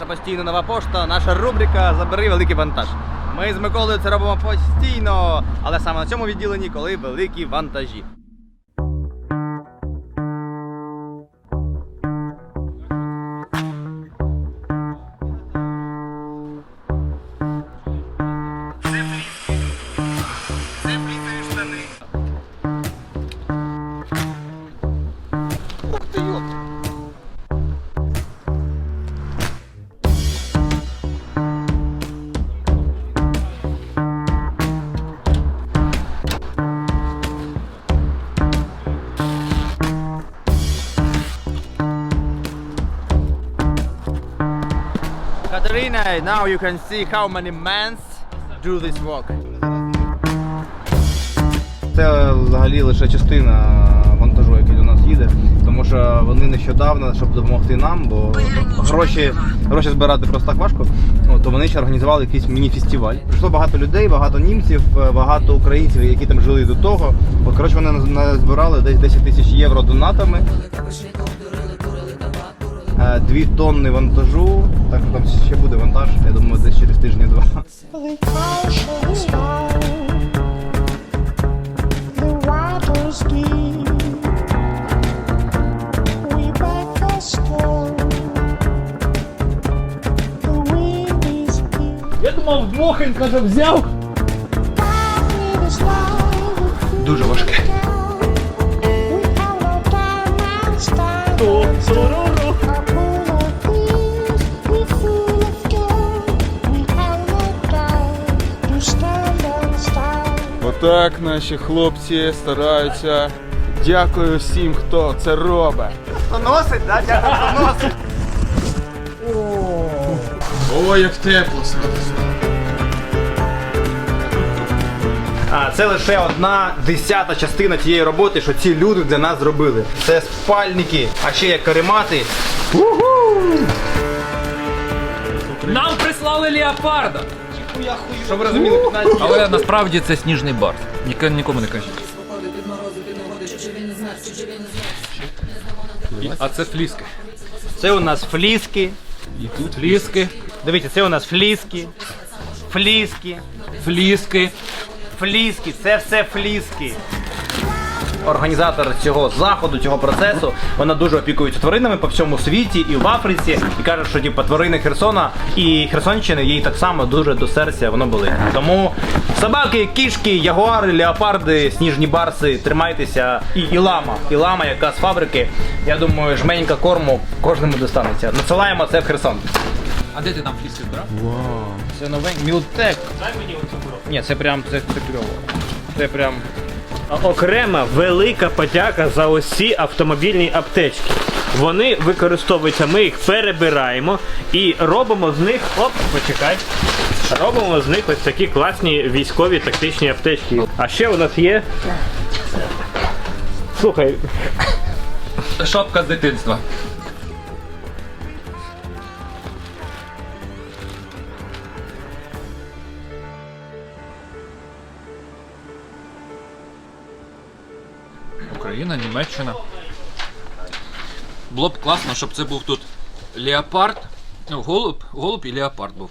Наша постійно нова пошта, наша рубрика Забери великий вантаж. Ми з Миколою це робимо постійно, але саме на цьому відділенні, коли великі вантажі. Katerina, now you can see how many men do this work. Це взагалі лише частина вантажу, який до нас їде, тому що вони нещодавно, щоб допомогти нам, бо гроші, гроші збирати просто так важко, то вони ще організували якийсь міні-фестиваль. Прийшло багато людей, багато німців, е, багато українців, які там жили до того. От, коротше, вони наз- назбирали десь 10 тисяч євро донатами. Е, Дві тонни вантажу, так що там ще буде вантаж, я думаю, десь через тижні-два. Я думав, Мохин каже, взяв. Дуже важке. Отак наші хлопці стараються. Дякую всім, хто це робить. Хто носить, да? Дякую, хто носить. Ой, як тепло А це лише одна десята частина тієї роботи, що ці люди для нас зробили. Це спальники, а ще є каремати. Нам прислали леопарда. Щоб ви розуміли, 15 Але насправді це сніжний барс. Ніка- Нікому не кажіть. А це фліски. Це у нас фліски. І тут фліски, Дивіться, це у нас фліски. Фліски. фліски. Фліски, це все фліски. Організатор цього заходу, цього процесу, вона дуже опікується тваринами по всьому світі і в Африці, і каже, що типу, тварини Херсона і Херсонщини їй так само дуже до серця воно болить. Тому собаки, кішки, ягуари, леопарди, сніжні барси, тримайтеся. І, і лама, і лама, яка з фабрики. Я думаю, жменька корму кожному достанеться. Надсилаємо це в Херсон. А де ти там фліски збирав? Це новенький. Мілтек. Дай мені оцю Ні, це прям це, це кльово. Це прям. Окрема велика подяка за ці автомобільні аптечки. Вони використовуються, ми їх перебираємо і робимо з них. Оп, почекай. Робимо з них ось такі класні військові тактичні аптечки. А ще у нас є. Слухай, Шапка з дитинства. Україна, Німеччина. Було б класно, щоб це був тут леопард. Ну, голуб, голуб і леопард був.